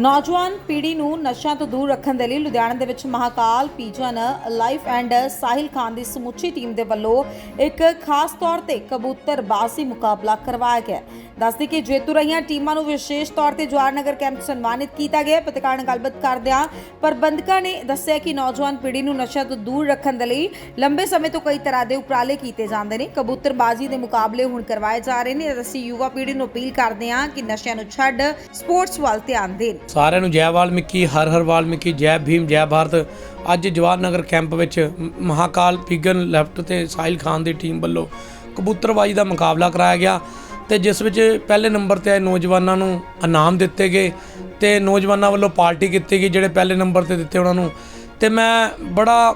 ਨੌਜਵਾਨ ਪੀੜ੍ਹੀ ਨੂੰ ਨਸ਼ਿਆਂ ਤੋਂ ਦੂਰ ਰੱਖਣ ਦੇ ਲਈ ਲੁਧਿਆਣਾ ਦੇ ਵਿੱਚ Mahakal pigeon, life and Sahil Khan ਦੀ ਸਮੁੱਚੀ ਟੀਮ ਦੇ ਵੱਲੋਂ ਇੱਕ ਖਾਸ ਤੌਰ ਤੇ ਕਬੂਤਰਬਾਜ਼ੀ ਮੁਕਾਬਲਾ ਕਰਵਾਇਆ ਗਿਆ। ਦੱਸਦੀ ਕਿ ਜੇਤੂ ਰਹੀਆਂ ਟੀਮਾਂ ਨੂੰ ਵਿਸ਼ੇਸ਼ ਤੌਰ ਤੇ ਜਵਾਹਰ ਕੈਂਪ ਸਨਮਾਨਿਤ ਕੀਤਾ ਗਿਆ। ਹੈ। ਨਾਲ ਗੱਲਬਾਤ ਕਰਦਿਆਂ ਪ੍ਰਬੰਧਕਾਂ ਨੇ ਦੱਸਿਆ ਕਿ ਨੌਜਵਾਨ ਪੀੜ੍ਹੀ ਨੂੰ ਨਸ਼ਿਆਂ ਤੋਂ ਦੂਰ ਰੱਖਣ ਦੇ ਲਈ ਲੰਬੇ ਸਮੇਂ ਤੋਂ ਕਈ ਤਰ੍ਹਾਂ ਦੇ ਉਪਰਾਲੇ ਕੀਤੇ ਜਾਂਦੇ ਨੇ। ਕਬੂਤਰਬਾਜ਼ੀ ਦੇ ਮੁਕਾਬਲੇ ਹੁਣ ਕਰਵਾਏ ਜਾ ਰਹੇ ਨੇ ਅਸੀਂ ਯੁਵਾ ਪੀੜ੍ਹੀ ਨੂੰ ਅਪੀਲ ਕਰਦੇ ਹਾਂ ਕਿ ਨਸ਼ਿਆਂ ਨੂੰ ਛੱਡ ਸਪੋਰਟਸ ਵੱਲ ਧਿਆਨ ਦੇਣ। ਸਾਰਿਆਂ ਨੂੰ ਜੈ ਵਾਲਮੀਕੀ, ਹਰ ਹਰ ਵਾਲਮੀਕੀ, ਜੈ ਭੀਮ, ਜੈ ਭਾਰਤ। ਅੱਜ ਜਵਾਹਰ ਨਗਰ ਕੈਂਪ ਵਿੱਚ ਮ- ਮਹਾਕਾਲ, ਪਿਗਨ, ਲੈਫਟ ਤੇ ਸਾਹਿਲ ਖਾਨ ਦੀ ਟੀਮ ਵੱਲੋਂ ਕਬੂਤਰਬਾਜੀ ਦਾ ਮੁਕਾਬਲਾ ਕਰਾਇਆ ਗਿਆ। ਤੇ ਜਿਸ ਵਿੱਚ ਪਹਿਲੇ ਨੰਬਰ ਤੇ ਆਏ ਨੌਜਵਾਨਾਂ ਨੂੰ ਇਨਾਮ ਦਿੱਤੇ ਗਏ ਤੇ ਨੌਜਵਾਨਾਂ ਵੱਲੋਂ ਪਾਰਟੀ ਕੀਤੀ ਗਈ ਜਿਹੜੇ ਪਹਿਲੇ ਨੰਬਰ ਤੇ ਦਿੱਤੇ ਉਹਨਾਂ ਨੂੰ। ਤੇ ਮੈਂ ਬੜਾ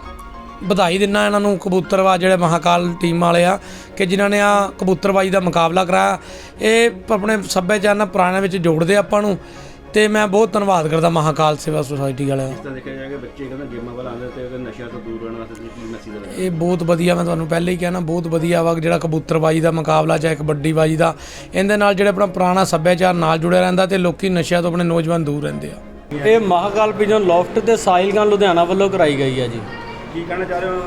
ਵਧਾਈ ਦਿੰਦਾ ਇਹਨਾਂ ਨੂੰ ਕਬੂਤਰਬਾਜ਼ ਜਿਹੜੇ ਮਹਾਕਾਲ ਟੀਮ ਵਾਲੇ ਆ ਕਿ ਜਿਨ੍ਹਾਂ ਨੇ ਆ ਕਬੂਤਰਬਾਜੀ ਦਾ ਮੁਕਾਬਲਾ ਕਰਾਇਆ। ਇਹ ਆਪਣੇ ਸੱਭਿਆਚਾਰ ਨਾਲ ਪੁਰਾਣੇ ਵਿੱਚ ਜੋੜਦੇ ਆਪਾਂ ਨੂੰ। ਤੇ ਮੈਂ ਬਹੁਤ ਧੰਨਵਾਦ ਕਰਦਾ ਮਹਾਕਾਲ ਸੇਵਾ ਸੁਸਾਇਟੀ ਵਾਲਿਆਂ ਦਾ। ਤਾਂ ਦੇਖਿਆ ਜਾਏ ਕਿ ਬੱਚੇ ਕਹਿੰਦੇ ਗੇਮਾਂ ਵੱਲ ਆਉਂਦੇ ਤੇ ਅਗਰ ਨਸ਼ਿਆਂ ਤੋਂ ਦੂਰ ਰਹਿਣ ਵਾਸਤੇ ਤੁਸੀਂ ਕੀ ਮੈਸੇਜ ਦੇਣਾ ਇਹ ਬਹੁਤ ਵਧੀਆ ਮੈਂ ਤੁਹਾਨੂੰ ਪਹਿਲੇ ਹੀ ਕਿਹਾ ਨਾ ਬਹੁਤ ਵਧੀਆ ਵਾ ਜਿਹੜਾ ਕਬੂਤਰਬਾਜੀ ਦਾ ਮੁਕਾਬਲਾ ਚਾਹੇ ਕਬੱਡੀਬਾਜੀ ਦਾ ਇਹਦੇ ਨਾਲ ਜਿਹੜੇ ਆਪਣਾ ਪੁਰਾਣਾ ਸੱਭਿਆਚਾਰ ਨਾਲ ਜੁੜਿਆ ਰਹਿੰਦਾ ਤੇ ਲੋਕੀ ਨਸ਼ਿਆਂ ਤੋਂ ਆਪਣੇ ਨੌਜਵਾਨ ਦੂਰ ਰਹਿੰਦੇ ਆ। ਇਹ ਮਹਾਕਾਲ ਪਿਜਨ ਲੋਫਟ ਤੇ ਸਾਇਲਗਨ ਲੁਧਿਆਣਾ ਵੱਲੋਂ ਕਰਾਈ ਗਈ ਹੈ ਜੀ। ਕੀ ਕਹਿਣਾ ਚਾਹ ਰਹੇ ਹੋ?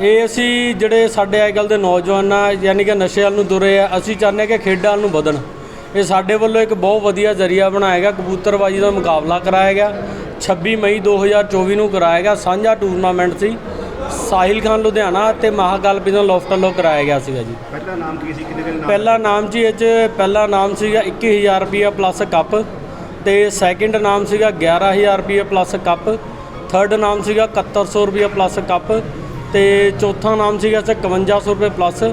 ਇਹ ਅਸੀਂ ਜਿਹੜੇ ਸਾਡੇ ਅੱਜ ਕੱਲ੍ਹ ਦੇ ਨੌਜਵਾਨ ਆ ਯਾਨੀ ਕਿ ਨਸ਼ੇ ਵੱਲ ਨੂੰ ਤੁਰੇ ਆ ਅਸੀਂ ਚਾਹੁੰਦੇ ਹਾਂ ਕਿ ਖੇਡਾਂ ਵੱਲ ਨੂੰ ਵਧਣ। ਇਹ ਸਾਡੇ ਵੱਲੋਂ ਇੱਕ ਬਹੁਤ ਵਧੀਆ ਜ਼ਰੀਆ ਬਣਾਇਆ ਗਿਆ ਕਬੂਤਰਬਾਜੀ ਦਾ ਮੁਕਾਬਲਾ ਕਰਾਇਆ ਗਿਆ। 26 ਮਈ 2024 ਨੂੰ ਕਰਾਇਆ ਗਿਆ ਸਾਂਝਾ ਟੂਰਨਾਮੈਂਟ ਸੀ। ਸਾਹਿਲ ਖਾਨ ਲੁਧਿਆਣਾ ਤੇ ਮਹਾਕਾਲ ਪਿਜਨ ਲੋਫਟ ਵੱਲੋਂ ਕਰਾਇਆ ਗਿਆ ਸੀਗਾ ਜੀ। ਪਹਿਲਾ ਨਾਮ ਕੀ ਸੀ? ਕਿੰਨੇ ਨਾਮ ਪਹਿਲਾ ਨਾਮ ਜੀ ਇਹ 'ਚ ਪਹਿਲਾ ਨਾਮ ਸੀਗਾ 21000 ਰੁਪਏ ਪਲੱਸ ਕੱਪ ਤੇ ਸੈਕਿੰਡ ਨਾਮ ਸੀਗਾ 11000 ਰੁਪਏ ਪਲੱਸ ਕੱਪ ਥਰਡ ਨਾਮ ਸੀਗਾ 7100 ਰੁਪਏ ਪਲੱਸ ਕੱਪ ਤੇ ਚੌਥਾ ਨਾਮ ਸੀਗਾ 5100 ਰੁਪਏ ਪਲੱਸ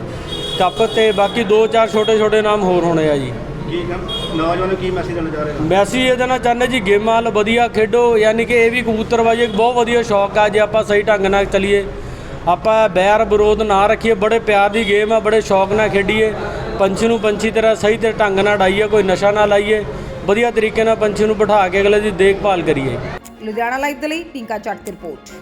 ਕੱਪ ਤੇ ਬਾਕੀ ਦੋ ਚਾਰ ਛੋਟੇ ਛੋਟੇ ਨਾਮ ਹੋਰ ਹੋਣੇ ਆ ਜੀ। ਕੀ ਕੰਮ ਨੌਜਵਾਨ ਨੂੰ ਕੀ ਮੈਸੇਜ ਦੇਣਾ ਚਾਹ ਰਹੇ ਹੋ? ਮੈਸੀ ਇਹ ਦੇਣਾ ਚਾਹੁੰਦੇ ਜੀ ਗੇਮਾਂ ਵੱਲ ਵਧੀਆ ਖੇਡੋ ਯਾਨੀ ਕਿ ਇਹ ਵੀ ਕਬੂਤਰਬਾਜੀ ਇੱਕ ਬਹੁਤ ਵਧੀਆ ਸ਼ੌਕ ਆ ਜੇ ਆਪਾਂ ਸਹੀ ਢੰਗ ਨਾਲ ਚੱਲੀਏ। ਆਪਾਂ ਬੈਰ ਵਿਰੋਧ ਨਾ ਰੱਖੀਏ ਬੜੇ ਪਿਆਰ ਦੀ ਗੇਮ ਆ ਬੜੇ ਸ਼ੌਕ ਨਾਲ ਖੇਡੀਏ। ਪੰਛੀ ਨੂੰ ਪੰਛੀ ਤਰ੍ਹਾਂ ਸਹੀ ਤੇ ਢੰਗ ਨਾਲ ਡਾਈਏ ਕੋਈ ਨਸ਼ਾ ਨਾ ਲਾਈਏ। ਵਧੀਆ ਤਰੀਕੇ ਨਾਲ ਪੰਛੀ ਨੂੰ ਬਿਠਾ ਕੇ ਅਗਲੇ ਦੀ ਦੇਖਭਾਲ ਕਰੀਏ। ਲੁਧਿਆਣਾ ਲਾਈਵ ਦੇ ਲਈ ਟਿੰਕਾ ਚੱਟ ਦੀ ਰਿਪੋਰਟ।